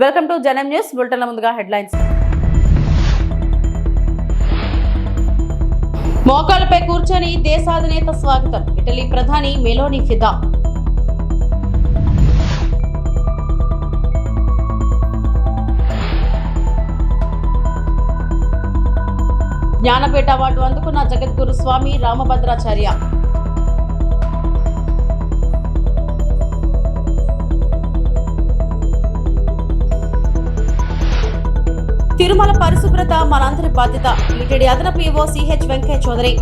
Welcome to Janam news బులెటిన్ల ముందుగా headlines. మోకాళ్ళపై కూర్చొని దేశాధినేత స్వాగతం. ఇటలీ ప్రధాని మెలోని ఫిదా. జ్ఞానపీఠ అవార్డు అందుకున్న జగద్గురు స్వామి రామభద్రాచార్య. తిరుమల పరిశుభ్రత మనందరి బాధ్యత. టీటీడీ అదనపు EO CH Venkaiah Chowdary.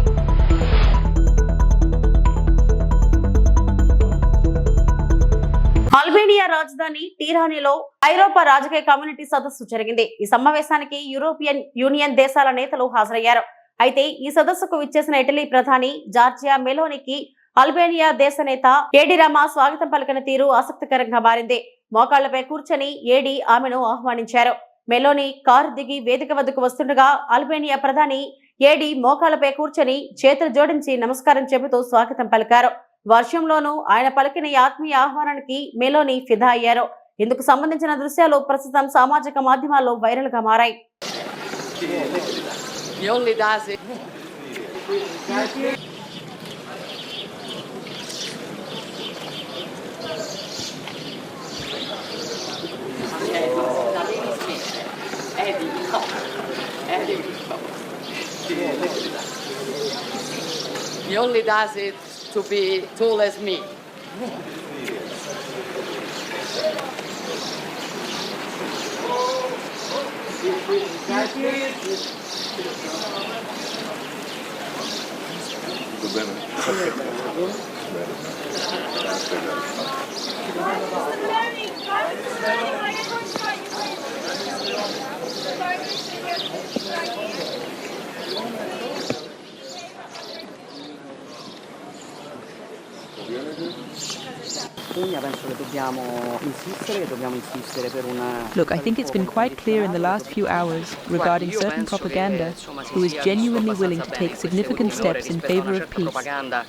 Albania రాజధాని టీరానిలో ఐరోపా రాజకీయ కమ్యూనిటీ సదస్సు జరిగింది. ఈ సమావేశానికి యూరోపియన్ యూనియన్ దేశాల నేతలు హాజరయ్యారు. అయితే ఈ సదస్సుకు విచ్చేసిన ఇటలీ ప్రధాని జార్జియా మెలోనికి అల్బేనియా దేశ నేత ఏడి రామా స్వాగతం పలికిన తీరు ఆసక్తికరంగా మారింది. మోకాళ్ళపై కూర్చొని ఏడి ఆమెను ఆహ్వానించారు. మెలోని కారు దిగి వేదిక వద్దకు వస్తుండగా అల్బేనియా ప్రధాని ఏడి మోకాలపై కూర్చొని చేతులు జోడించి నమస్కారం చెబుతూ స్వాగతం పలికారు. వర్షంలోనూ ఆయన పలికిన ఈ ఆత్మీయ ఆహ్వానానికి మెలోని ఫిదా అయ్యారు. ఇందుకు సంబంధించిన దృశ్యాలు ప్రస్తుతం సామాజిక మాధ్యమాల్లో వైరల్గా మారాయి He only does it to be tall as me. Look, I think it's been quite clear in the last few hours regarding certain propaganda who is genuinely willing to take significant steps in favor of peace propaganda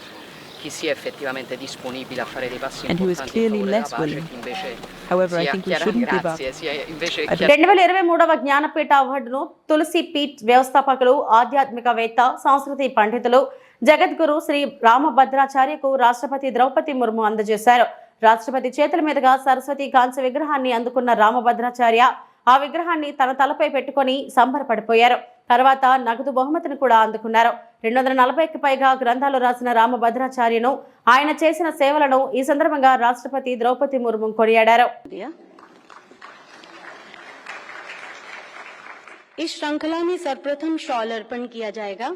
chi sia effettivamente disponibile a fare dei passi And who is importanti clearly in favore della less pace, willing. chi invece However, I sia think we chiara- shouldn't give up. grazie, sia invece I chiara- రెండు వేల ఇరవై మూడవ జ్ఞానపీఠ అవార్డును తులసి పీఠ్ వ్యవస్థాపకులు ఆధ్యాత్మికవేత్త సంస్కృతి పండితులు జగద్గురు శ్రీ రామభద్రాచార్యకు రాష్ట్రపతి ద్రౌపది ముర్ము అందజేశారు రాష్ట్రపతి చేతుల మీదుగా సరస్వతి కాంస్య విగ్రహాన్ని అందుకున్న రామభద్రాచార్య ఆ విగ్రహాన్ని తన తలపై పెట్టుకొని సంబరపడిపోయారు తర్వాత నగదు బహుమతిని కూడా అందుకున్నారు రెండు వందల నలభైకి పైగా గ్రంథాలు రాసిన రామభద్రాచార్యను ఆయన చేసిన సేవలను ఈ సందర్భంగా రాష్ట్రపతి ద్రౌపది ముర్ము కొనియాడారు दिया इस श्रृंखला में सर्वप्रथम शॉल अर्पण किया जाएगा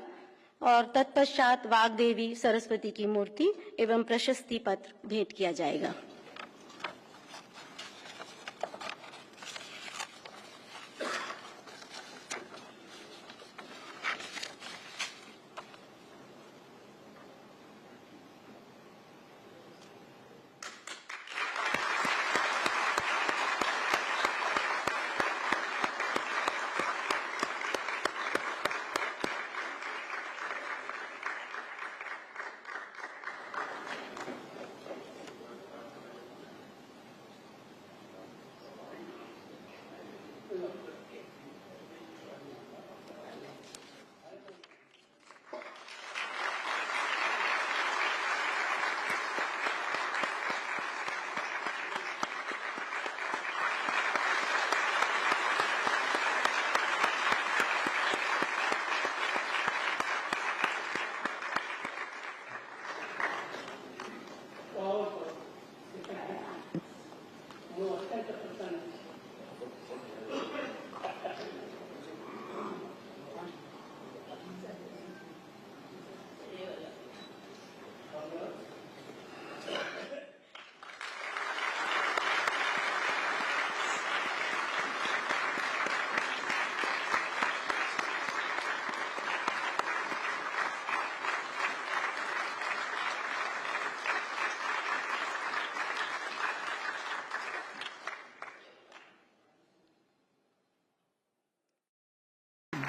और तत्पश्चात वाग देवी सरस्वती की मूर्ति एवं प्रशस्ति पत्र भेंट किया जाएगा।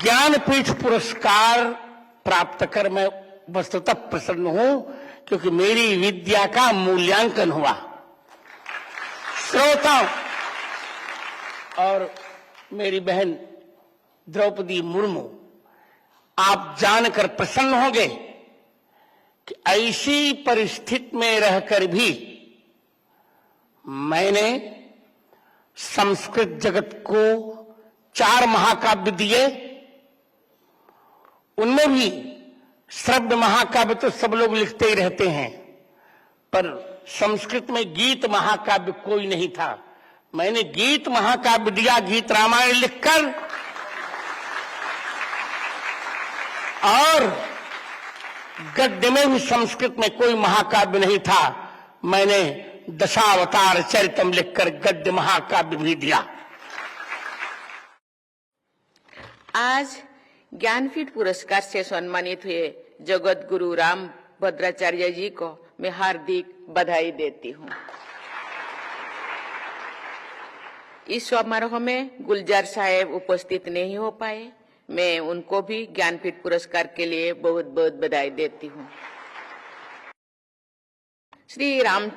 ज्ञानपीठ पुरस्कार प्राप्त कर मैं वस्तुतः प्रसन्न हूँ, क्योंकि मेरी विद्या का मूल्यांकन हुआ। श्रोताओं और मेरी बहन द्रौपदी मुर्मू, आप जानकर प्रसन्न होंगे कि ऐसी परिस्थिति में रहकर भी मैंने संस्कृत जगत को चार महाकाव्य दिए उनमें भी श्रव्य महाकाव्य तो सब लोग लिखते ही रहते हैं, पर संस्कृत में गीत महाकाव्य कोई नहीं था। मैंने गीत महाकाव्य दिया, गीत रामायण लिखकर। और गद्य में भी संस्कृत में कोई महाकाव्य नहीं था। मैंने दशावतार चरितम लिखकर गद्य महाकाव्य भी दिया। आज ज्ञानपीठ पुरस्कार से सम्मानित हुए जगत गुरु राम भद्राचार्य जी को मैं हार्दिक बधाई देती हूँ। इस समारोह में गुलजार साहेब उपस्थित नहीं हो पाए। मैं उनको भी ज्ञानपीठ पुरस्कार के लिए बहुत बहुत बधाई देती हूँ। श्री राम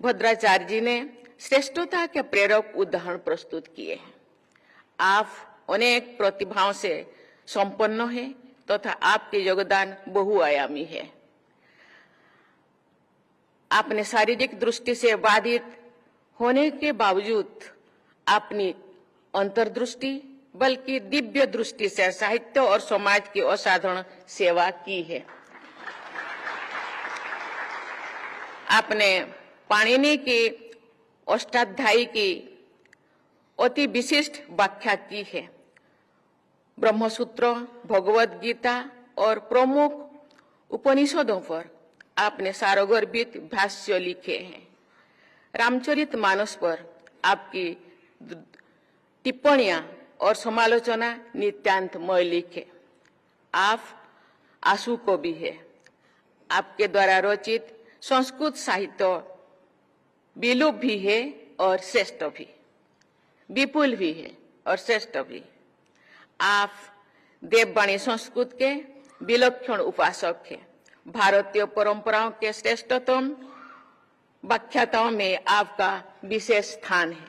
भद्राचार्य जी ने श्रेष्ठता के प्रेरक उदाहरण प्रस्तुत किए हैं। आप अनेक प्रतिभाओं से संपन्न है तथा तो आपके योगदान बहुआयामी है। आपने शारीरिक दृष्टि से बाधित होने के बावजूद अपनी अंतर्दृष्टि, बल्कि दिव्य दृष्टि से साहित्य और समाज की असाधारण सेवा की है। आपने पाणिनि की अष्टाध्यायी की अति विशिष्ट व्याख्या की है। ब्रह्मसूत्र, भगवत गीता और प्रमुख उपनिषदों पर आपने सारोगर्भित भाष्य लिखे हैं। रामचरित मानस पर आपकी टिप्पणियाँ और समालोचना नित्यांत मौलिक है आप आँसू को भी है। आपके द्वारा रचित संस्कृत साहित्य विलुप भी है और श्रेष्ठ भी। विपुल भी है और श्रेष्ठ भी। आप देववाणी संस्कृत के विलक्षण उपासक हैं भारतीय परंपराओं के श्रेष्ठतम व्याख्याताओं में आपका विशेष स्थान है।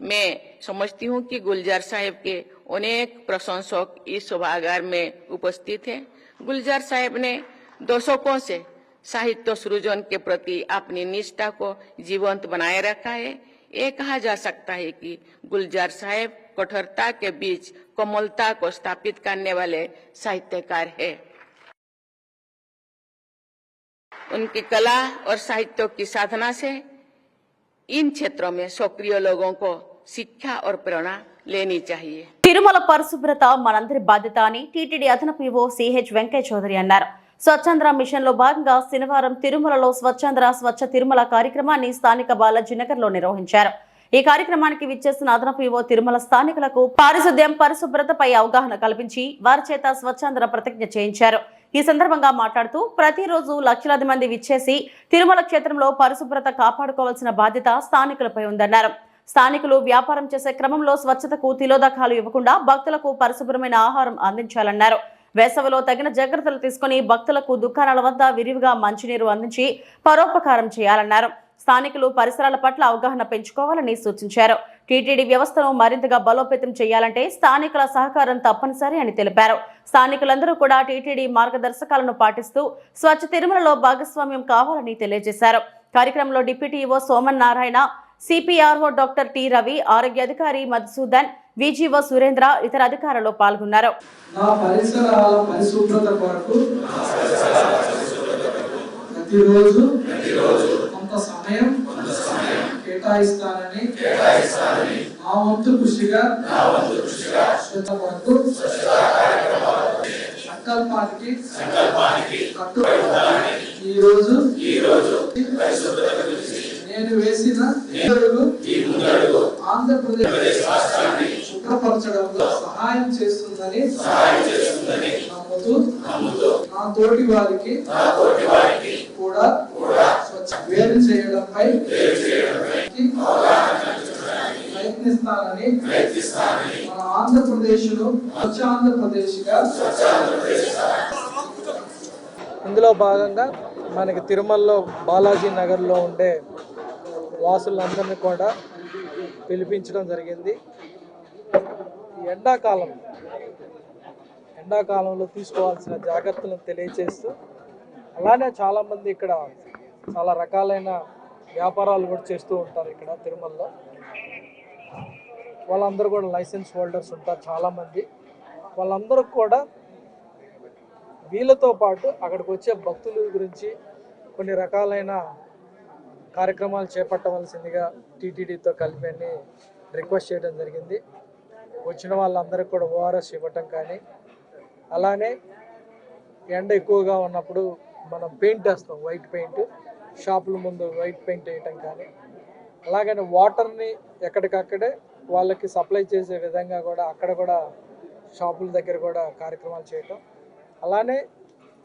मैं समझती हूँ कि गुलजार साहब के अनेक प्रशंसक इस सभागार में उपस्थित हैं। गुलजार साहब ने दशकों से साहित्य सृजन के प्रति अपनी निष्ठा को जीवंत बनाए रखा है। ये कहा जा सकता है कि गुलजार साहब कठोरता के बीच कोमलता को स्थापित करने वाले साहित्यकार है उनकी कला और साहित्य की साधना से इन क्षेत्रों में सक्रिय लोगों को शिक्षा और प्रेरणा लेनी चाहिए తిరుమల పరిశుభ్రత మనందరి బాధ్యత అని టీటీడీ అదనపు ఈవో సిహెచ్ వెంకయ్య చౌదరి అన్నారు స్వచ్ఛంద్ర మిషన్ లో భాగంగా శనివారం తిరుమలలో స్వచ్ఛంద్ర స్వచ్ఛ తిరుమల కార్యక్రమాన్ని స్థానిక బాలాజీ నగర్ లో నిర్వహించారు ఈ కార్యక్రమానికి విచ్చేసిన అదనపు ఈవో తిరుమల స్థానికులకు పారిశుద్ధ్యం పరిశుభ్రతపై అవగాహన కల్పించి వారి చేత స్వచ్ఛంద్ర ప్రతిజ్ఞ చేయించారు. ఈ సందర్భంగా మాట్లాడుతూ ప్రతిరోజు లక్షలాది మంది విచ్చేసి తిరుమల క్షేత్రంలో పరిశుభ్రత కాపాడుకోవాల్సిన బాధ్యత స్థానికులపై ఉందన్నారు. స్థానికులు వ్యాపారం చేసే క్రమంలో స్వచ్ఛతకు తిలోదకాలు ఇవ్వకుండా భక్తులకు పరిశుభ్రమైన ఆహారం అందించాలన్నారు. వేసవిలో తగిన జాగ్రత్తలు తీసుకుని భక్తులకు దుకాణాల వద్ద విరివిగా మంచినీరు అందించి పరోపకారం చేయాలన్నారు. స్థానికులు పరిసరాల పట్ల అవగాహన పెంచుకోవాలని సూచించారు. టీటీడీ వ్యవస్థను మరింతగా బలోపేతం చేయాలంటే స్థానికుల సహకారం తప్పనిసరి అని తెలిపారు. స్థానికులందరూ కూడా టీటీడీ మార్గదర్శకాలను పాటిస్తూ స్వచ్ఛ తిరుమలలో భాగస్వామ్యం కావాలని తెలియజేశారు. కార్యక్రమంలో deputy EO Soman Narayana CPRO doctor T Ravi ఆరోగ్య అధికారి మధుసూదన్ విజిఓ సురేంద్ర ఇతర అధికారులు పాల్గొన్నారు. ప్రతిరోజు కొంత సమయం కేటాయిస్తానని నా వంతు కృషిగా సంకల్పానికి ఈ రోజు నేను వేసిన ఆంధ్రప్రదేశ్ శుభ్రపరచడంలో సహాయం చేస్తుందని నమ్ముతూ నా తోటి వారికి కూడా వేరు చేయడంపై ప్రయత్నిస్తానని మన ఆంధ్రప్రదేశ్లో స్వచ్ఛ ఆంధ్రప్రదేశ్గా ఇందులో భాగంగా మనకి తిరుమలలో బాలాజీ నగర్లో ఉండే వాసులందరినీ కూడా పిలిపించడం జరిగింది. ఎండాకాలం ఎండాకాలంలో తీసుకోవాల్సిన జాగ్రత్తలను తెలియజేస్తూ అలానే చాలామంది ఇక్కడ చాలా రకాలైన వ్యాపారాలు కూడా చేస్తూ ఉంటారు ఇక్కడ తిరుమలలో. వాళ్ళందరూ కూడా లైసెన్స్ హోల్డర్స్ ఉంటారు చాలామంది. వాళ్ళందరూ కూడా వీళ్ళతో పాటు అక్కడికి వచ్చే భక్తుల గురించి కొన్ని రకాలైన కార్యక్రమాలు చేపట్టవలసిందిగా టీటీడీతో కలిపి అని రిక్వెస్ట్ చేయడం జరిగింది. వచ్చిన వాళ్ళందరికీ కూడా ఓఆర్ఎస్ ఇవ్వటం కానీ అలానే ఎండ ఎక్కువగా ఉన్నప్పుడు మనం పెయింట్ వేస్తాం వైట్ పెయింట్. షాపుల ముందు వైట్ పెయింట్ వేయటం కానీ అలాగనే వాటర్ని ఎక్కడికక్కడే వాళ్ళకి సప్లై చేసే విధంగా కూడా అక్కడ కూడా షాపుల దగ్గర కూడా కార్యక్రమాలు చేయటం. అలానే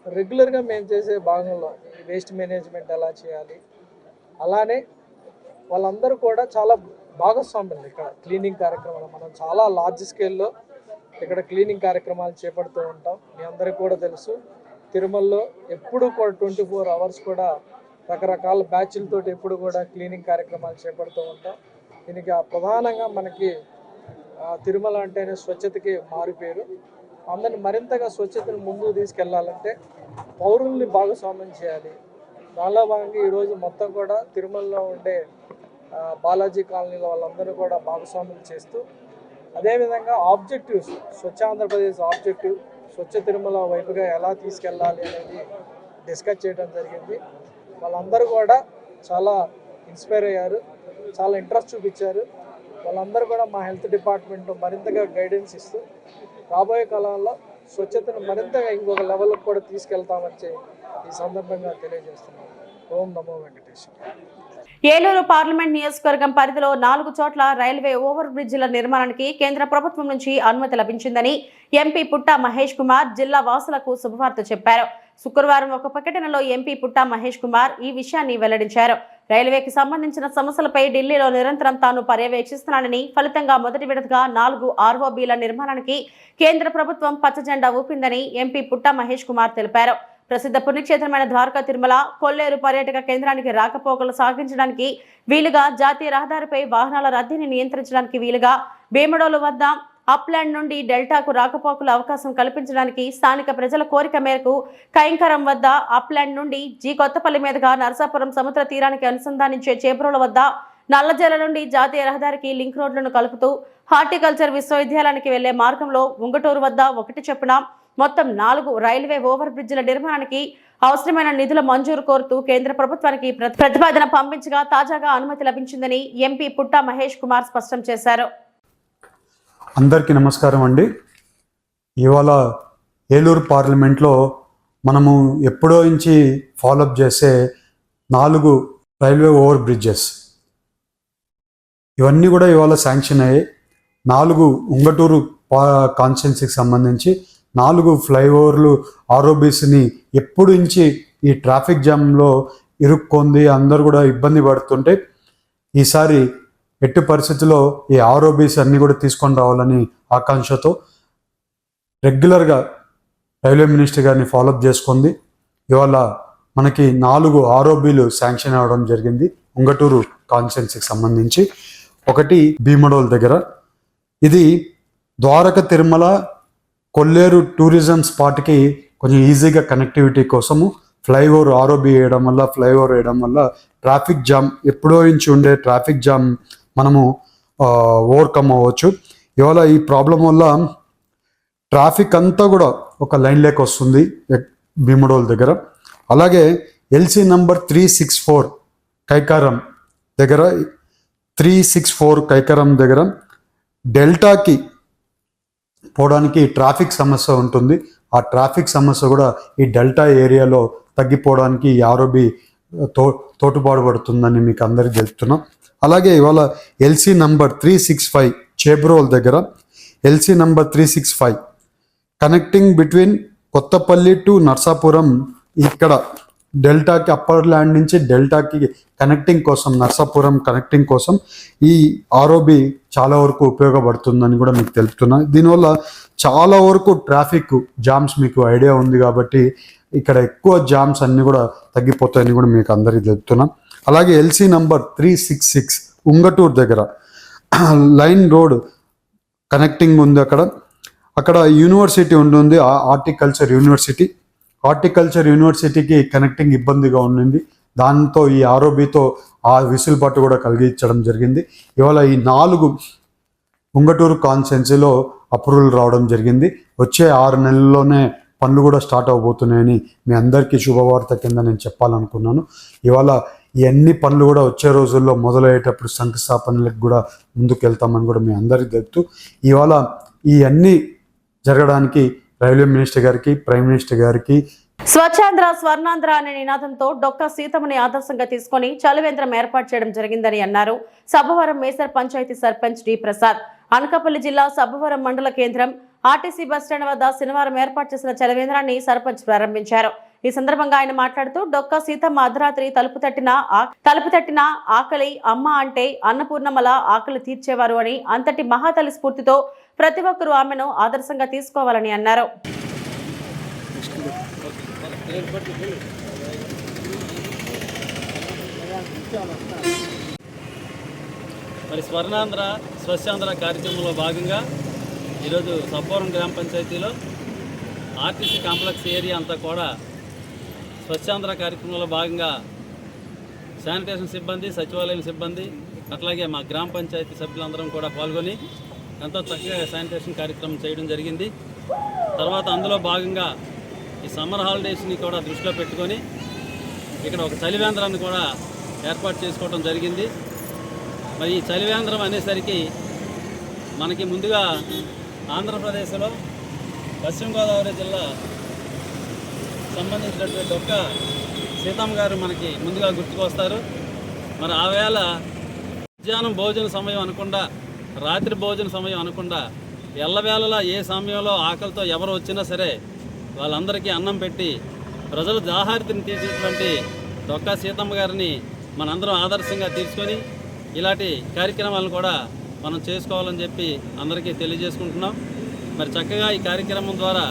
రెగ్యులర్గా మేము చేసే భాగంలో వేస్ట్ మేనేజ్మెంట్ ఎలా చేయాలి అలానే వాళ్ళందరూ కూడా చాలా భాగస్వాములు ఇక్కడ క్లీనింగ్ కార్యక్రమాలు. మనం చాలా లార్జ్ స్కేల్లో ఇక్కడ క్లీనింగ్ కార్యక్రమాలు చేపడుతూ ఉంటాం. మీ అందరికీ కూడా తెలుసు. తిరుమలలో ఎప్పుడు కూడా ట్వంటీ ఫోర్ అవర్స్ కూడా రకరకాల బ్యాచ్లతో ఎప్పుడు కూడా క్లీనింగ్ కార్యక్రమాలు చేపడుతూ ఉంటాం. దీనికి ఆ ప్రధానంగా మనకి తిరుమల అంటేనే స్వచ్ఛతకి మారిపోయారు అందరిని మరింతగా స్వచ్ఛతను ముందుకు తీసుకెళ్ళాలంటే పౌరుల్ని భాగస్వామ్యం చేయాలి. దానిలో భాగంగా ఈరోజు మొత్తం కూడా తిరుమలలో ఉండే బాలాజీ కాలనీలో వాళ్ళందరూ కూడా భాగస్వామ్యం చేస్తూ అదేవిధంగా ఆబ్జెక్టివ్స్ స్వచ్ఛ ఆంధ్రప్రదేశ్ ఆబ్జెక్టివ్ స్వచ్ఛ తిరుమల వైపుగా ఎలా తీసుకెళ్ళాలి అనేది డిస్కస్ చేయడం జరిగింది. వాళ్ళందరూ కూడా చాలా ఇన్స్పైర్ అయ్యారు. చాలా ఇంట్రెస్ట్ చూపించారు. వాళ్ళందరూ కూడా మా హెల్త్ డిపార్ట్మెంట్ మరింతగా గైడెన్స్ ఇస్తూ రాబోయే కాలంలో స్వచ్ఛతను మరింతగా ఇంకొక లెవెల్కి కూడా తీసుకెళ్తామని ఈ సందర్భంగా తెలియజేస్తున్నాను. ఓం నమో వెంకటేశ్వర. ఏలూరు పార్లమెంట్ నియోజకవర్గం పరిధిలో నాలుగు చోట్ల రైల్వే ఓవర్ బ్రిడ్జిల నిర్మాణానికి కేంద్ర ప్రభుత్వం నుంచి అనుమతి లభించిందని ఎంపీ పుట్ట మహేష్ కుమార్ జిల్లా వాసులకు శుభవార్త చెప్పారు. శుక్రవారం ఒక ప్రకటనలో ఎంపీ పుట్టా మహేష్ కుమార్ ఈ విషయాన్ని వెల్లడించారు. రైల్వేకి సంబంధించిన సమస్యలపై ఢిల్లీలో నిరంతరం తాను పర్యవేక్షిస్తున్నానని ఫలితంగా మొదటి విడతగా నాలుగు ఆర్ఓబీల నిర్మాణానికి కేంద్ర ప్రభుత్వం పచ్చజెండా ఊపిందని ఎంపీ పుట్టా మహేష్ కుమార్ తెలిపారు. ప్రసిద్ధ పుణ్యక్షేత్రమైన ద్వారకా తిరుమల కొల్లేరు పర్యాటక కేంద్రానికి రాకపోకలు సాగించడానికి వీలుగా జాతీయ రహదారిపై వాహనాల రద్దీని నియంత్రించడానికి వీలుగా భీమడోలు వద్ద అప్లాండ్ నుండి డెల్టాకు రాకపోకలు అవకాశం కల్పించడానికి స్థానిక ప్రజల కోరిక మేరకు కైంకరం వద్ద అప్లాండ్ నుండి జీ కొత్తపల్లి మీదుగా నరసాపురం సముద్ర తీరానికి అనుసంధానించే చేబ్రోల వద్ద నల్లజల నుండి జాతీయ రహదారికి లింక్ రోడ్లను కలుపుతూ హార్టికల్చర్ విశ్వవిద్యాలయానికి వెళ్ళే మార్గంలో ఉంగటూరు వద్ద ఒకటి చొప్పున మొత్తం నాలుగు రైల్వే ఓవర్ బ్రిడ్జిల నిర్మాణానికి అవసరమైన నిధుల మంజూరు కోరుతూ కేంద్ర ప్రభుత్వానికి ప్రతి- ప్రతిపాదన పంపించగా తాజాగా అనుమతి లభించిందని ఎంపీ పుట్టా మహేష్ కుమార్ స్పష్టం చేశారు. అందరికీ నమస్కారం అండి. ఇవాళ ఏలూరు పార్లమెంట్లో మనము ఎప్పుడో నుంచి ఫాలోఅప్ చేసే నాలుగు రైల్వే ఓవర్ బ్రిడ్జెస్. ఇవన్నీ కూడా ఇవాళ శాంక్షన్ అయ్యాయి. నాలుగు ఉంగటూరు కాన్స్టిట్యున్సీకి సంబంధించి నాలుగు ఫ్లైఓవర్లు ఆర్ఓబీసీని ఎప్పుడు నుంచి ఈ ట్రాఫిక్ జామ్లో ఇరుక్కుంది అందరు కూడా ఇబ్బంది పడుతుంటే ఈసారి ఎట్టి పరిస్థితుల్లో ఈ ఆర్ఓబీస్ అన్ని కూడా తీసుకొని రావాలని ఆకాంక్షతో రెగ్యులర్గా రైల్వే మినిస్టర్ గారిని ఫాలోఅప్ చేసుకుంది. ఇవాళ మనకి నాలుగు ఆర్ఓబీలు శాంక్షన్ అవ్వడం జరిగింది. ఉంగటూరు కాన్స్టెన్సీకి సంబంధించి. ఒకటి భీమడోల్ దగ్గర. ఇది ద్వారక తిరుమల కొల్లేరు టూరిజం స్పాట్కి కొంచెం ఈజీగా కనెక్టివిటీ కోసము ఫ్లైఓవర్ ఆర్ఓబి వేయడం వల్ల ఫ్లైఓవర్ వేయడం వల్ల ట్రాఫిక్ జామ్ ఎప్పుడో నుంచి ఉండే ట్రాఫిక్ జామ్ మనము ఓవర్కమ్ అవ్వచ్చు. ఇవాళ ఈ ప్రాబ్లం వల్ల ట్రాఫిక్ అంతా కూడా ఒక లైన్ లేక్ వస్తుంది భీముడోల్ దగ్గర. అలాగే LC number three six four Kaikaram దగ్గర త్రీ సిక్స్ ఫోర్ కైకారం దగ్గర డెల్టాకి పోవడానికి ట్రాఫిక్ సమస్య ఉంటుంది. ఆ ట్రాఫిక్ సమస్య కూడా ఈ డెల్టా ఏరియాలో తగ్గిపోవడానికి ఈ ఆరోబి తో తోటుపాటు పడుతుందని మీకు అందరికీ తెలుపుతున్నాం. అలాగే ఇవాళ LC number three six five Chebrole దగ్గర LC number three six five connecting between Kothapalli to Narsapuram ఇక్కడ డెల్టాకి అప్పర్ ల్యాండ్ నుంచి డెల్టాకి కనెక్టింగ్ కోసం నర్సాపురం కనెక్టింగ్ కోసం ఈ ఆర్ఓబి చాలా వరకు ఉపయోగపడుతుందని కూడా మీకు తెలుపుతున్నా. దీనివల్ల చాలా వరకు ట్రాఫిక్ జామ్స్ మీకు ఐడియా ఉంది కాబట్టి ఇక్కడ ఎక్కువ జామ్స్ అన్నీ కూడా తగ్గిపోతాయని కూడా మీకు అందరికీ తెలుపుతున్నాను అలాగే LC number three six six Unguturu దగ్గర. లైన్ రోడ్ కనెక్టింగ్ ఉంది అక్కడ. అక్కడ యూనివర్సిటీ ఉంటుంది. ఆ- హార్టికల్చర్ యూనివర్సిటీ. హార్టికల్చర్ యూనివర్సిటీకి కనెక్టింగ్ ఇబ్బందిగా ఉండింది. దాంతో ఈ ఆరోబితో ఆ విసులుబాటు కూడా కలిగించడం జరిగింది. ఇవాళ ఈ నాలుగు ఉంగటూరు కాన్సెన్సీలో అప్రూవల్ రావడం జరిగింది. వచ్చే ఆరు నెలల్లోనే పనులు కూడా స్టార్ట్ అవబోతున్నాయని మీ అందరికీ శుభవార్త కింద నేను చెప్పాలనుకున్నాను. ఇవాళ ఇవన్నీ పనులు కూడా వచ్చే రోజుల్లో మొదలయ్యేటప్పుడు శంకుస్థాపనలకు కూడా ముందుకు వెళ్తామని కూడా మీ అందరికీ తెలుపుతూ ఇవాళ ఈ అన్ని జరగడానికి రైల్వే మినిస్టర్ గారికి ప్రైమ్ మినిస్టర్ గారికి స్వచ్ఛాంధ్ర స్వర్ణాంధ్ర అనే నినాదంతో డొక్క సీతమ్మని ఆదర్శంగా తీసుకొని చలివేంద్రం ఏర్పాటు చేయడం జరిగిందని అన్నారు. సబ్బవరం మేసర్ పంచాయతీ సర్పంచ్ డి ప్రసాద్. అనకాపల్లి జిల్లా సబ్బవరం మండల కేంద్రం ఆర్టీసీ బస్టాండ్ వద్ద శనివారం ఏర్పాటు చేసిన చలివేంద్రాన్ని సర్పంచ్ ప్రారంభించారు. ఈ సందర్భంగా ఆయన మాట్లాడుతూ డొక్క సీతమ్మ అర్ధరాత్రి తలుపు తట్టిన ఆ- తలుపు తట్టిన ఆకలి అమ్మ అంటే అన్నపూర్ణమల ఆకలి తీర్చేవారు అని అంతటి మహాతలి స్ఫూర్తితో ప్రతి ఒక్కరూ ఆమెను ఆదర్శంగా తీసుకోవాలని అన్నారు. మరి స్వర్ణాంధ్ర స్వచ్ఛాంధ్ర కార్యక్రమంలో భాగంగా ఈరోజు సబ్బోరం గ్రామ పంచాయతీలో ఆర్టీసీ కాంప్లెక్స్ ఏరియా అంతా కూడా స్వచ్ఛాంధ్ర కార్యక్రమంలో భాగంగా శానిటేషన్ సిబ్బంది సచివాలయం సిబ్బంది అట్లాగే మా గ్రామ పంచాయతీ సభ్యులందరం కూడా పాల్గొని ఎంతో చక్కగా శానిటేషన్ కార్యక్రమం చేయడం జరిగింది. తర్వాత అందులో భాగంగా ఈ సమ్మర్ హాలిడేస్ని కూడా దృష్టిలో పెట్టుకొని ఇక్కడ ఒక చలివేంద్రాన్ని కూడా ఏర్పాటు చేసుకోవడం జరిగింది. మరి ఈ చలివేంద్రం అనేసరికి మనకి ముందుగా ఆంధ్రప్రదేశ్లో పశ్చిమ గోదావరి జిల్లా సంబంధించినటువంటి ఒక్క సీతమ్మ గారు మనకి ముందుగా గుర్తుకొస్తారు. మరి ఆ వేళ మధ్యాహ్నం భోజన సమయం అనకుండా రాత్రి భోజన సమయం అనకుండా ఎల్లవేళలా ఏ సమయంలో ఆకలితో ఎవరు వచ్చినా సరే వాళ్ళందరికీ అన్నం పెట్టి ప్రజలు దాహారితిని తీసినటువంటి డొక్కా సీతమ్మ గారిని మనందరం ఆదర్శంగా తీసుకొని ఇలాంటి కార్యక్రమాలను కూడా మనం చేసుకోవాలని చెప్పి అందరికీ తెలియజేసుకుంటున్నాం. మరి చక్కగా ఈ కార్యక్రమం ద్వారా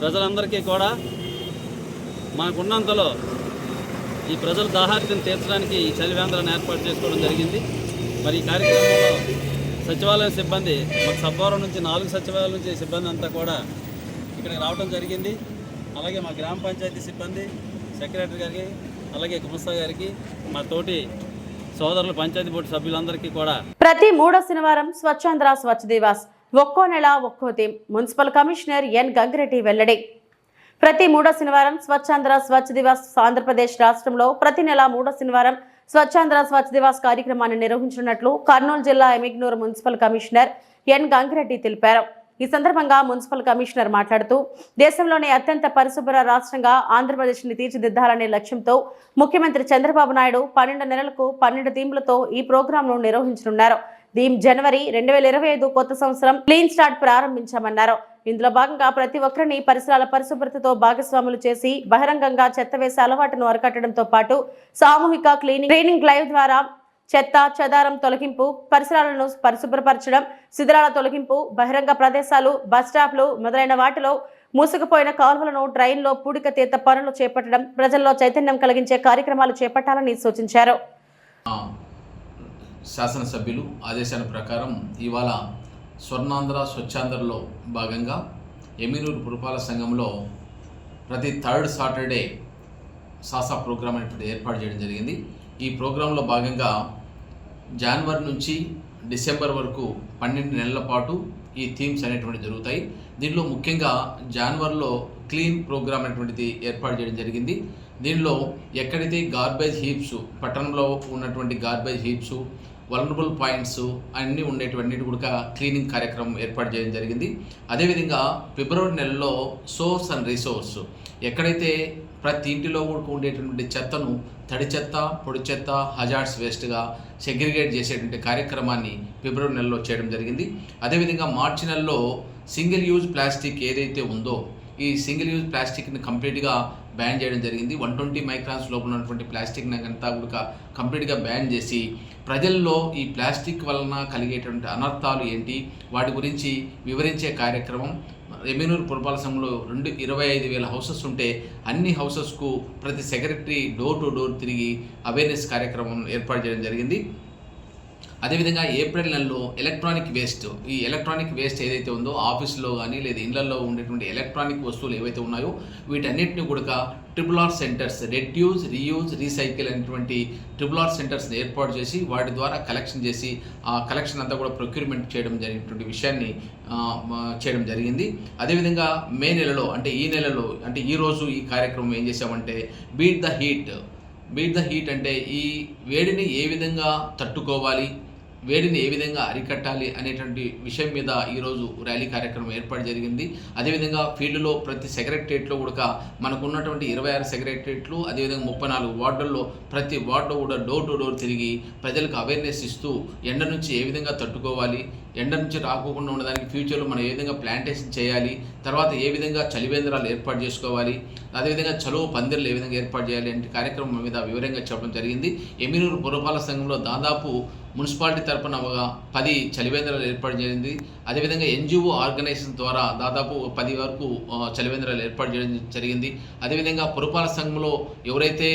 ప్రజలందరికీ కూడా మనకున్నంతలో ఈ ప్రజల దాహార్తిని తీర్చడానికి ఈ చలివేంద్రాన్ని ఏర్పాటు చేసుకోవడం జరిగింది. మరి ఈ కార్యక్రమంలో సచివాలయం సిబ్బంది మాకు సబ్బవరం నుంచి నాలుగు సచివాలయం నుంచి సిబ్బంది అంతా కూడా ఇక్కడికి రావడం జరిగింది. అలాగే మా గ్రామ పంచాయతీ సిబ్బంది సెక్రటరీ గారికి అలాగే గుమస్తా గారికి మా తోటి సోదరులు పంచాయతీ బోర్డు సభ్యులందరికీ కూడా ప్రతి మూడో శనివారం స్వచ్ఛాంధ్ర స్వచ్ఛ దివాస్. ఒక్కో నెల ఒక్కో theme. Municipal commissioner N. Gangireddy వెల్లడి. ప్రతి మూడో శనివారం స్వచ్ఛాంధ్ర స్వచ్ఛ దివాస్ ఆంధ్రప్రదేశ్ రాష్ట్రంలో ప్రతి నెల మూడో శనివారం స్వచ్ఛాంధ్ర స్వచ్ఛ దివాస్ కార్యక్రమాన్ని నిర్వహించినట్లు కర్నూలు జిల్లా Yemmiganur municipal commissioner N Gangireddy తెలిపారు. ఈ సందర్భంగా మున్సిపల్ కమిషనర్ మాట్లాడుతూ దేశంలోనే అత్యంత పరిశుభ్ర రాష్ట్రంగా ఆంధ్రప్రదేశ్ని తీర్చిదిద్దాలనే లక్ష్యంతో ముఖ్యమంత్రి చంద్రబాబు నాయుడు పన్నెండు నెలలకు పన్నెండు థీమ్లతో ఈ ప్రోగ్రాంను నిర్వహించనున్నారు. దీం జనవరి రెండు వేల ఇరవై ఐదు కొత్త సంవత్సరం క్లీన్ స్టార్ట్ ప్రారంభించామన్నారు. ఇందులో భాగంగా ప్రతి ఒక్కరిని పరిసరాల పరిశుభ్రతతో భాగస్వాములు చేసి బహిరంగంగా చెత్త వేసే అలవాటును అరికట్టడంతో పాటు సామూహిక క్లీనింగ్ క్లీనింగ్ లైవ్ ద్వారా చెత్త చెదారం తొలగింపు పరిసరాలను పరిశుభ్రపరచడం శిథిరాల తొలగింపు బహిరంగ ప్రదేశాలు బస్ స్టాప్లు మొదలైన వాటిలో మూసుకుపోయిన కాలువలను డ్రైన్లో పూడిక తీత పనులు చేపట్టడం ప్రజల్లో చైతన్యం కలిగించే కార్యక్రమాలు చేపట్టాలని సూచించారు. శాసనసభ్యులు ఆదేశాల ప్రకారం ఇవాళ స్వర్ణాంధ్ర స్వచ్ఛాంధ్రలో భాగంగా ఎమినూరు పురపాలక సంఘంలో ప్రతి థర్డ్ సాటర్డే సాసా ప్రోగ్రామ్ అనేటువంటి ఏర్పాటు చేయడం జరిగింది. ఈ ప్రోగ్రాంలో భాగంగా జనవరి నుంచి డిసెంబర్ వరకు పన్నెండు నెలల పాటు ఈ థీమ్స్ అనేటువంటి జరుగుతాయి. దీనిలో ముఖ్యంగా జనవరిలో క్లీన్ ప్రోగ్రామ్ అనేటువంటిది ఏర్పాటు చేయడం జరిగింది. దీనిలో ఎక్కడైతే గార్బేజ్ హీప్స్ పట్టణంలో ఉన్నటువంటి గార్బేజ్ హీప్స్ వలనబుల్ పాయింట్స్ అన్నీ ఉండేటువంటి కూడా క్లీనింగ్ కార్యక్రమం ఏర్పాటు చేయడం జరిగింది. అదేవిధంగా ఫిబ్రవరి నెలలో సోర్స్ అండ్ రిసోర్స్ ఎక్కడైతే ప్రతి ఇంటిలో కూడా ఉండేటువంటి చెత్తను తడి చెత్త పొడి చెత్త హజార్డ్స్ వేస్ట్గా సెగ్రిగేట్ చేసేటువంటి కార్యక్రమాన్ని ఫిబ్రవరి నెలలో చేయడం జరిగింది. అదేవిధంగా మార్చి నెలలో సింగిల్ యూజ్ ప్లాస్టిక్ ఏదైతే ఉందో ఈ సింగిల్ యూజ్ ప్లాస్టిక్ని కంప్లీట్గా బ్యాన్ చేయడం జరిగింది. వన్ ట్వంటీ మైక్రాన్స్ లోపల ఉన్నటువంటి ప్లాస్టిక్ అంతా కూడా కంప్లీట్గా బ్యాన్ చేసి ప్రజల్లో ఈ ప్లాస్టిక్ వలన కలిగేటువంటి అనర్థాలు ఏంటి? వాటి గురించి వివరించే కార్యక్రమం. ఎమ్మెనూరు పురపాలక సంఘంలో రెండు ఇరవై ఐదు వేల హౌసెస్ ఉంటే అన్ని హౌసెస్కు ప్రతి సెక్రటరీ డోర్ టు డోర్ తిరిగి అవేర్నెస్ కార్యక్రమం ఏర్పాటు చేయడం జరిగింది. అదేవిధంగా ఏప్రిల్ నెలలో ఎలక్ట్రానిక్ వేస్ట్ ఈ ఎలక్ట్రానిక్ వేస్ట్ ఏదైతే ఉందో ఆఫీస్లో కానీ లేదా ఇళ్ళలో ఉండేటువంటి ఎలక్ట్రానిక్ వస్తువులు ఏవైతే ఉన్నాయో వీటన్నిటిని కూడా triple R centres reduce reuse recycle అనేటువంటి ట్రిపుల్ ఆర్ సెంటర్స్ని ఏర్పాటు చేసి వాటి ద్వారా కలెక్షన్ చేసి ఆ కలెక్షన్ అంతా కూడా ప్రొక్యూర్మెంట్ చేయడం జరిగినటువంటి విషయాన్ని చేయడం జరిగింది. అదేవిధంగా మే నెలలో అంటే ఈ నెలలో అంటే ఈ రోజు ఈ కార్యక్రమం ఏం చేసామంటే beat the heat beat the heat అంటే ఈ వేడిని ఏ విధంగా తట్టుకోవాలి వేడిని ఏ విధంగా అరికట్టాలి అనేటువంటి విషయం మీద ఈరోజు ర్యాలీ కార్యక్రమం ఏర్పాటు జరిగింది. అదేవిధంగా ఫీల్డ్లో ప్రతి సెక్రటరియట్లో కూడా మనకు ఉన్నటువంటి ఇరవై ఆరు సెక్రటరియట్లు అదేవిధంగా ముప్పై నాలుగు వార్డుల్లో ప్రతి వార్డు కూడా డోర్ టు డోర్ తిరిగి ప్రజలకు అవేర్నెస్ ఇస్తూ ఎండ నుంచి ఏ విధంగా తట్టుకోవాలి ఎండ నుంచి రాకోకుండా ఉండడానికి ఫ్యూచర్లో మనం ఏ విధంగా ప్లాంటేషన్ చేయాలి తర్వాత ఏ విధంగా చలివేంద్రాలు ఏర్పాటు చేసుకోవాలి అదేవిధంగా చలువ పందిర్లు ఏ విధంగా ఏర్పాటు చేయాలి అంటే కార్యక్రమం మీద వివరంగా చెప్పడం జరిగింది. ఎమినూరు పురపాలక సంఘంలో దాదాపు మున్సిపాలిటీ తరపున ఒక పది చలివేంద్రాలు ఏర్పాటు జరిగింది. అదేవిధంగా ఎన్జిఓ ఆర్గనైజేషన్ ద్వారా దాదాపు పది వరకు చలివేంద్రాలు ఏర్పాటు చేయడం జరిగింది. అదేవిధంగా పురపాలక సంఘంలో ఎవరైతే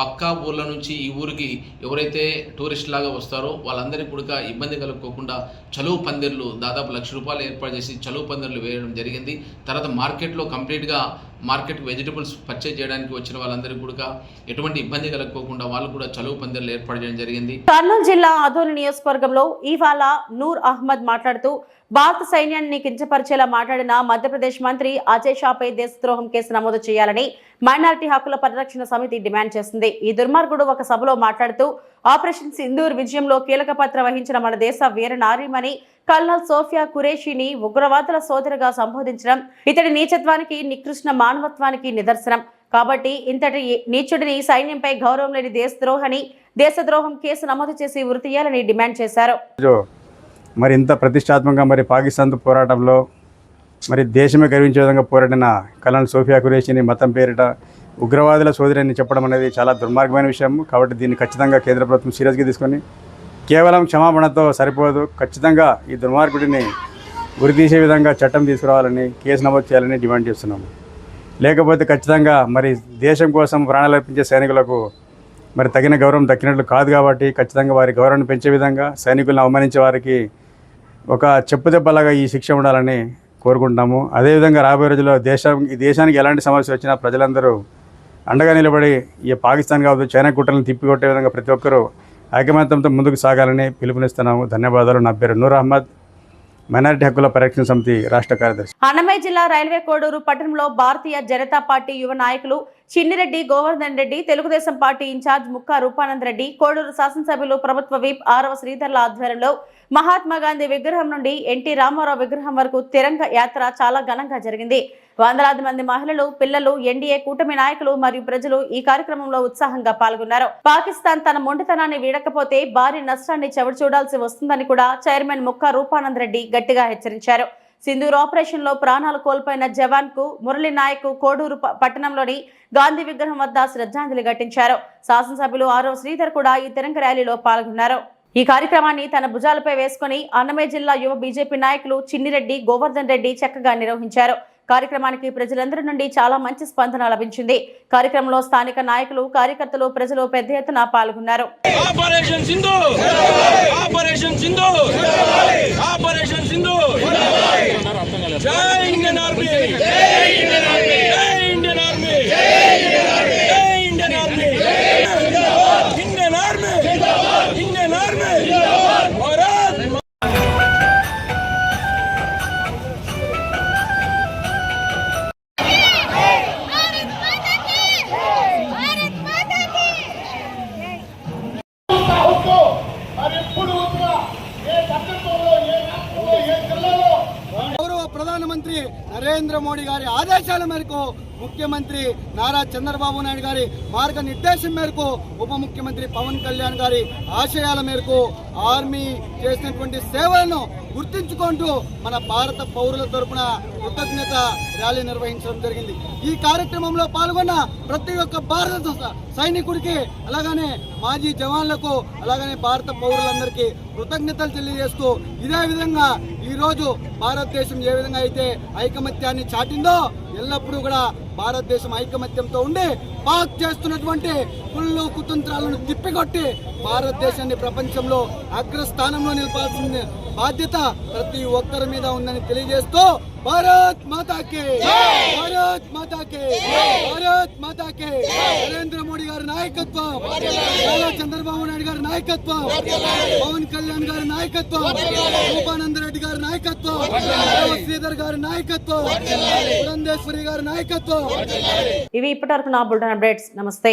పక్కా ఊర్ల నుంచి ఈ ఊరికి ఎవరైతే టూరిస్ట్ లాగా వస్తారో వాళ్ళందరికీ కూడా ఇబ్బంది కలుగుకోకుండా చలువు పందిర్లు దాదాపు లక్ష రూపాయలు ఏర్పాటు చేసి చలువు పందిర్లు వేయడం జరిగింది. తర్వాత మార్కెట్లో కంప్లీట్గా మార్కెట్కి వెజిటబుల్స్ పర్చేజ్ చేయడానికి వచ్చిన వాళ్ళందరికీ కూడా ఎటువంటి ఇబ్బంది కలగకోకుండా వాళ్ళు కూడా చలువు పందిర్లు ఏర్పాటు చేయడం జరిగింది. కర్నూలు జిల్లా ఆదోని నియోజకవర్గంలో ఇవాళ నూర్ అహ్మద్ మాట్లాడుతూ భారత సైన్యాన్ని కించపరిచేలా మాట్లాడిన మధ్యప్రదేశ్ మంత్రి అజయ్ షాపై దేశద్రోహం కేసు నమోదు చేయాలని మైనారిటీ హక్కుల పరిరక్షణ సమితి డిమాండ్ చేసింది ఈ దుర్మార్గుడు ఒక సభలో మాట్లాడుతూ ఆపరేషన్ సింధూర్ విజయంలో కీలక పాత్ర వహించిన మన దేశ వీర నారీమని కల్నల్ సోఫియా ఖురేషిని ఉగ్రవాదుల సోదరిగా సంబోధించడం ఇతడి నీచత్వానికి నికృష్ణ మానవత్వానికి నిదర్శనం. కాబట్టి ఇంతటి నీచుడిని సైన్యంపై గౌరవం లేని దేశద్రోహని దేశద్రోహం కేసు నమోదు చేసి వృత్తి డిమాండ్ చేశారు. మరి ఇంత ప్రతిష్టాత్మకంగా మరి పాకిస్తాన్తో పోరాటంలో మరి దేశమే గర్వించే విధంగా పోరాడిన కలాన్ సోఫియా ఖురేషిని మతం పేరిట ఉగ్రవాదుల సోదరిని చెప్పడం అనేది చాలా దుర్మార్గమైన విషయం. కాబట్టి దీన్ని ఖచ్చితంగా కేంద్ర ప్రభుత్వం సీరియస్గా తీసుకొని కేవలం క్షమాపణతో సరిపోదు. ఖచ్చితంగా ఈ దుర్మార్గుడిని గురితీసే విధంగా చట్టం తీసుకురావాలని కేసు నమోదు చేయాలని డిమాండ్ చేస్తున్నాము. లేకపోతే ఖచ్చితంగా మరి దేశం కోసం ప్రాణాలు అర్పించే సైనికులకు మరి తగిన గౌరవం దక్కినట్లు కాదు కాబట్టి ఖచ్చితంగా వారి గౌరవాన్ని పెంచే విధంగా సైనికులను అవమానించే వారికి ఒక చెప్పు దెబ్బలాగా ఈ శిక్ష ఉండాలని కోరుకుంటున్నాము. అదేవిధంగా రాబోయే రోజుల్లో దేశం ఈ దేశానికి ఎలాంటి సమస్య వచ్చినా ప్రజలందరూ అండగా నిలబడి ఈ పాకిస్తాన్ కావచ్చు చైనా కుట్రలను తిప్పికొట్టే విధంగా ప్రతి ఒక్కరూ ఐకమత్యంతో ముందుకు సాగాలని పిలుపునిస్తున్నాము. ధన్యవాదాలు. నా పేరు నూర్ అహ్మద్. మైనారిటీ హక్కుల పరిరక్షణ సమితి రాష్ట్ర కార్యదర్శి. అన్నమయ్య జిల్లా రైల్వే కోడూరు పట్టణంలో భారతీయ జనతా పార్టీ యువ నాయకులు చిన్నిరెడ్డి గోవర్ధన్ రెడ్డి తెలుగుదేశం పార్టీ ఇన్ఛార్జ్ ముక్కా రూపానంద్ రెడ్డి కోడూరు శాసనసభ్యులు ప్రభుత్వ విప్ ఆరవ శ్రీధర్ల ఆధ్వర్యంలో మహాత్మా గాంధీ విగ్రహం నుండి ఎన్టీ రామారావు విగ్రహం వరకు తిరంగ యాత్ర చాలా ఘనంగా జరిగింది. వందలాది మంది మహిళలు పిల్లలు ఎన్డీఏ కూటమి నాయకులు మరియు ప్రజలు ఈ కార్యక్రమంలో ఉత్సాహంగా పాల్గొన్నారు. పాకిస్తాన్ తన మొండితనాన్ని వీడకపోతే భారీ నష్టాన్ని చవిటి చూడాల్సి వస్తుందని కూడా చైర్మన్ ముక్కా రూపానంద్ రెడ్డి గట్టిగా హెచ్చరించారు. సింధూర్ ఆపరేషన్లో ప్రాణాలు కోల్పోయిన జవాన్కు మురళీ నాయక్ కోడూరు పట్టణంలోని గాంధీ విగ్రహం వద్ద శ్రద్ధాంజలి ఘటించారు. శాసనసభ్యులు ఆరో శ్రీధర్ కూడా ఈ తిరంగ ర్యాలీలో పాల్గొన్నారు. ఈ కార్యక్రమాన్ని తన భుజాలపై వేసుకుని అన్నమయ్య జిల్లా యువ బీజేపీ నాయకులు చిన్నిరెడ్డి గోవర్ధన్ రెడ్డి చక్కగా నిర్వహించారు. కార్యక్రమానికి ప్రజలందరి నుండి చాలా మంచి స్పందన లభించింది. కార్యక్రమంలో స్థానిక నాయకులు కార్యకర్తలు ప్రజలు పెద్ద ఎత్తున పాల్గొన్నారు. Operation Sindhu! Operation Sindhu! Operation Sindhu! జై ఇండియన్ ఆర్మీ చంద్రబాబు నాయుడు గారి మార్గనిర్దేశం మేరకు ఉప ముఖ్యమంత్రి పవన్ కళ్యాణ్ గారి ఆశయాల మేరకు ఆర్మీ చేసినటువంటి సేవలను గుర్తించుకుంటూ మన భారత పౌరుల తరపున కృతజ్ఞత ర్యాలీ నిర్వహించడం జరిగింది. ఈ కార్యక్రమంలో పాల్గొన్న ప్రతి ఒక్క భారత సైనికుడికి అలాగనే మాజీ జవాన్లకు అలాగనే భారత పౌరులందరికీ కృతజ్ఞతలు తెలియజేస్తూ ఇదే విధంగా ఈ రోజు భారతదేశం ఏ విధంగా అయితే ఐకమత్యాన్ని చాటిందో ఎల్లప్పుడూ కూడా భారతదేశం ఐకమత్యంతో ఉండి పాక్ చేస్తున్నటువంటి కుళ్ళు కుతంత్రాలను తిప్పికొట్టి భారతదేశాన్ని ప్రపంచంలో అగ్రస్థానంలో నిలపాల్సిన బాధ్యత ప్రతి ఒక్కరి మీద ఉందని తెలియజేస్తూ భారత్ మాతాకి భారత్ మాతాకి భారత్ మాతాకి నరేంద్ర మోడీ గారి నాయకత్వం చంద్రబాబు నాయుడు గారి నాయకత్వం పవన్ కళ్యాణ్ గారి నాయకత్వం రూపానంద రెడ్డి గారి నాయకత్వం శ్రీధర్ గారి నాయకత్వం పురంధేశ్వరి గారి నాయకత్వం ఇవి ఇప్పటివరకు నా బుల్టన్ అప్డేట్స్. నమస్తే.